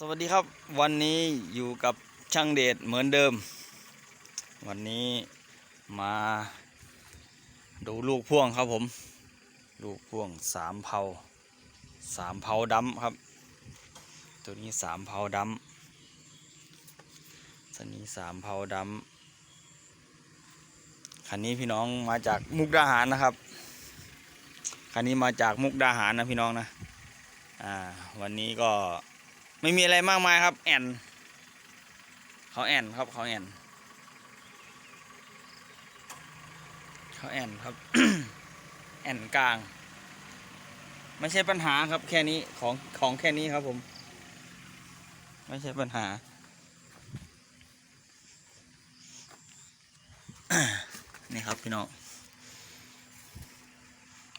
สวัสดีครับวันนี้อยู่กับช่างเดชเหมือนเดิม วันนี้มาดูลูกพ่วงครับผม ลูกพ่วงสามเผาสามเผาดำครับ ตัวนี้สามเผาดำตัวนี้สามเผาดำคันนี้พี่น้องมาจากมุกดาหารนะครับคันนี้มาจากมุกดาหารนะพี่น้องนะอ่าวันนี้ก็ ไม่มีอะไรมากมายครับ แอนเขาแอนครับเขาแอนเขาแอนครับ แอนกลาง ไม่ใช่ปัญหาครับแค่นี้ของของแค่นี้ครับผม ไม่ใช่ปัญหานี่ครับพี่น้อง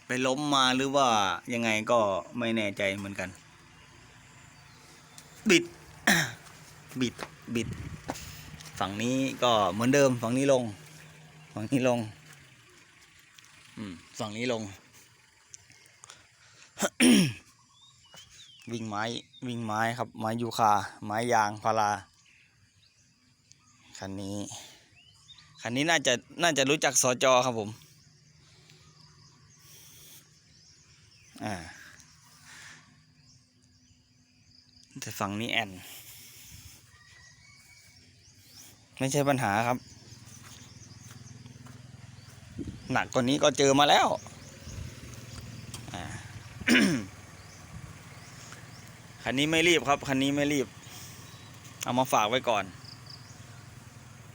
ไปล้มมาหรือว่ายังไงก็ไม่แน่ใจเหมือนกัน บิด บิด บิด ฝั่งนี้ก็เหมือนเดิม ฝั่งนี้ลง ฝั่งนี้ลง อืม ฝั่งนี้ลง วิ่งไม้ วิ่งไม้ครับ ไม้ยูคา ไม้ยางพารา คันนี้ คันนี้น่าจะ น่าจะรู้จักสจอครับผม อ่า แต่ฝั่งนี้แอนไม่ใช่ปัญหาครับ หนักกว่านี้ก็เจอมาแล้วคันนี้ไม่รีบครับคันนี้ไม่รีบ เอามาฝากไว้ก่อน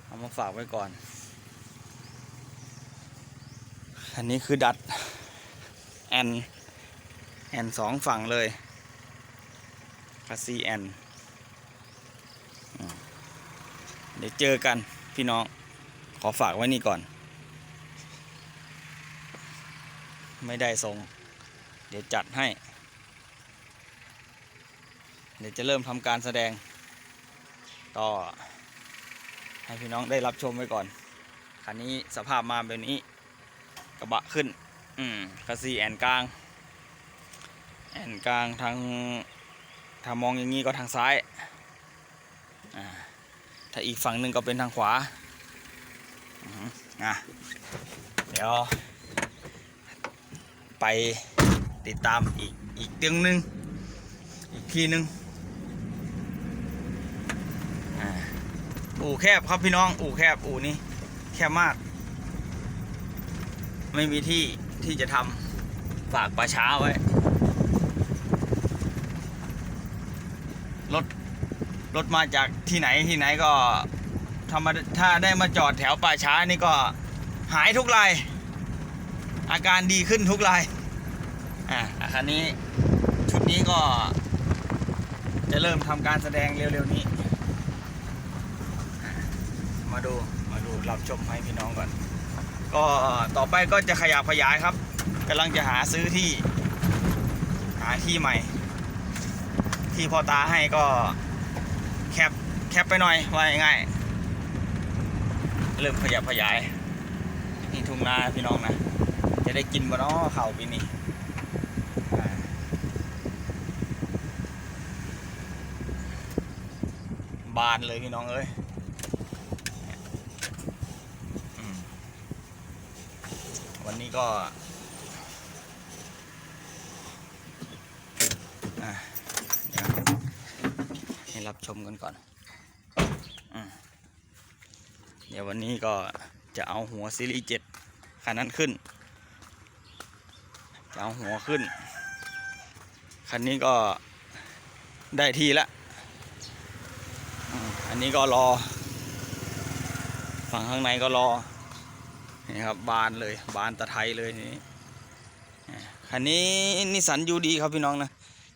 เอามาฝากไว้ก่อนคันนี้คือดัดแอนแอนสองฝั่งเลย คาซีแอนเดี๋ยวเจอกันพี่น้อง ขอฝากไว้นี่ก่อน ไม่ได้ทรง เดี๋ยวจัดให้ เดี๋ยวจะเริ่มทำการแสดงก็ให้พี่น้องได้รับชมไว้ก่อน คันนี้สภาพมาแบบนี้ กระบะขึ้น อืมคาซีแอนกลาง แอนกลางทาง ถ้ามองอย่างนี้ก็ทางซ้าย ถ้าอีกฝั่งหนึ่งก็เป็นทางขวาอะเดี๋ยว ไปติดตามอีกอีกเตึงหนึ่งอีกทีหนึ่งอู่แคบครับพี่น้อง อู่แคบอู่นี้แคบมาก ไม่มีที่ที่จะทำฝากป่าช้าไว้ รถรถมาจากที่ไหนที่ไหนก็ธรรมาถ้าได้มาจอดแถวป่าช้านี่ก็หายทุกราย อาการดีขึ้นทุกรายอะคันนี้ชุดนี้ก็ จะเริ่มทำการแสดงเร็วๆนี้ มาดูมาดูรับชมให้พี่น้องก่อน ก็ต่อไปก็จะขยับขยายครับกำลังจะหาซื้อที่ หาที่ใหม่ ที่พ่อตาให้ก็แคปแคปไปหน่อยว่าง่ายเริ่มขยับขยาย นี่ทุ่งนาพี่น้องนะ จะได้กินบ่เนาะเข่าปีนี้บานเลยพี่น้องเอ้ยวันนี้ก็อะ เดี๋ยวให้ รับชมกันก่อนอเดี๋ยววันนี้ก็จะเอาหัวซีรีส์เจ็ดคันนั้นขึ้น จะเอาหัวขึ้น คันนี้ก็ได้ทีละ อันนี้ก็รอ ฝั่งข้างในก็รอ นี่ครับบานเลย บานตะไทยเลยนี่คันนี้นิสสันยูดีครับพี่น้องนะ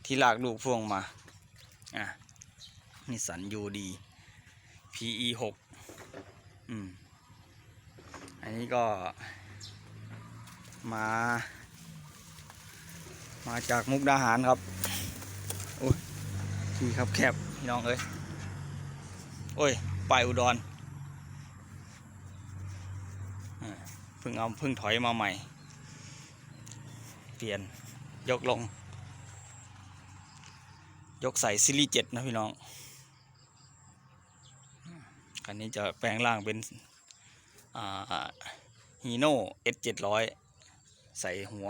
ที่ลากลูกพ่วงมา อะ นิสันยูดี PE หกอืม อันนี้ก็มา มาจากมุกดาหารครับ โอ้ยที่ครับแคบพี่น้องเอ้ย โอ้ย ไปายอุดรเพิ่งเอาเพิ่งถอยมาใหม่ เปลี่ยนยกลง ยกใส่ซีรีส์เจ็ดนะพี่น้อง คันนี้จะแปลงร่างเป็นฮีโน่เอสเจ็ดร้อยใส่หัว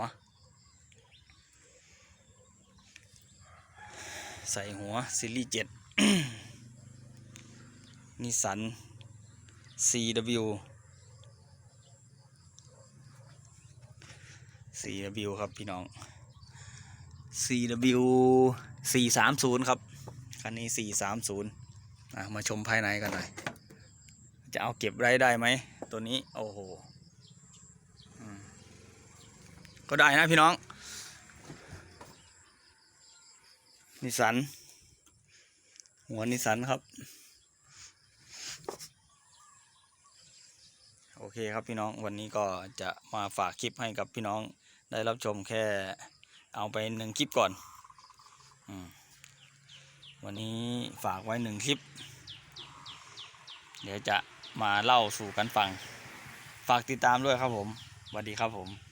ใส่หัว ซีรีส์เจ็ดนิสัน CW CW ครับพี่น้อง CW 430 ครับ คันนี้ 430 มาชมภายในกันหน่อย จะเอาเก็บไว้ได้ไหม ตัวนี้ โอ้โหก็ได้นะพี่น้อง นิสัน หัวนิสันครับ โอเคครับพี่น้องวันนี้ก็จะมาฝากคลิปให้กับพี่น้องได้รับชมแค่เอาไปหนึ่งคลิปก่อนอวันนี้ฝากไว้หนึ่งคลิป เดี๋ยวจะ มาเล่าสู่กันฟัง ฝากติดตามด้วยครับผมสวัสดีครับผม